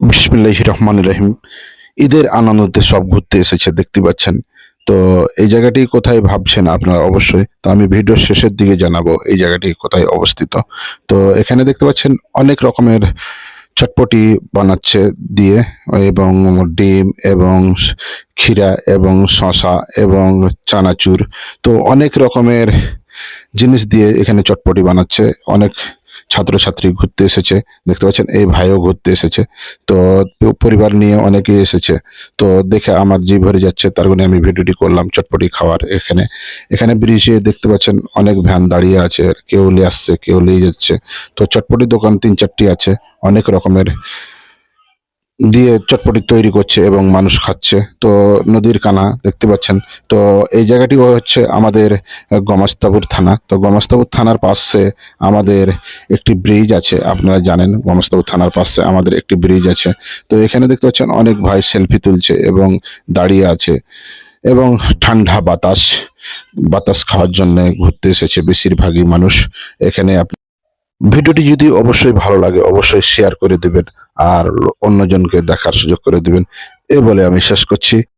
বিসমিল্লাহ রহমান রহিম। ঈদের আনন্দতে সব ঘুরতে এসেছে, দেখতে পাচ্ছেন। তো এই জায়গাটি কোথায় ভাবছেন আপনারা? অবশ্যই তো আমি ভিডিওর শেষের দিকে জানাব, এই জায়গাটি কোথায় অবস্থিত। তো এখানে দেখতে পাচ্ছেন অনেক রকমের চটপটি বানাচ্ছে দিয়ে, এবং ডিম এবং ক্ষীরা এবং শশা এবং চানাচুর। তো অনেক রকমের জিনিস দিয়ে এখানে চটপটি বানাচ্ছে। অনেক ছাত্রছাত্রী ঘুরতে এসেছে, দেখতে পাচ্ছেন? এই ভাইও ঘুরতে এসেছে। তো পরিবার নিয়ে অনেকে এসেছে। তো দেখে আমার জি ভরে যাচ্ছে, তার গুণে আমি ভিডিওটি করলাম চটপটি খাওয়ার এখানে। এখানে ব্রিজে দেখতে পাচ্ছেন অনেক ভ্যান দাঁড়িয়ে আছে, কেউ নিয়ে আসছে, কেউ নিয়ে যাচ্ছে। তো চটপটি দোকান তিন চারটি আছে, অনেক রকমের। দিয়ে চটপটি তৈরি করছে এবং মানুষ খাচ্ছে। তো নদীর কানা দেখতে পাচ্ছেন। তো এই জায়গাটি হচ্ছে আমাদের গমাস্তাপুর থানা। তো গমাস্তাপুর থানার পাশে আমাদের একটি ব্রিজ আছে, আপনারা জানেন। গমাস্তাপুর থানার পাশে আমাদের একটি ব্রিজ আছে। তো এখানে দেখতে পাচ্ছেন অনেক ভাই সেলফি তুলছে এবং দাঁড়িয়ে আছে এবং ঠান্ডা বাতাস বাতাস খাওয়ার জন্য ঘুরতে এসেছে বেশিরভাগই মানুষ। এখানে ভিডিওটি যদি অবশ্যই ভালো লাগে, অবশ্যই শেয়ার করে দিবেন। আর অন্যজনকে দেখার সুযোগ করে দিবেন। এ বলে আমি শেষ করছি।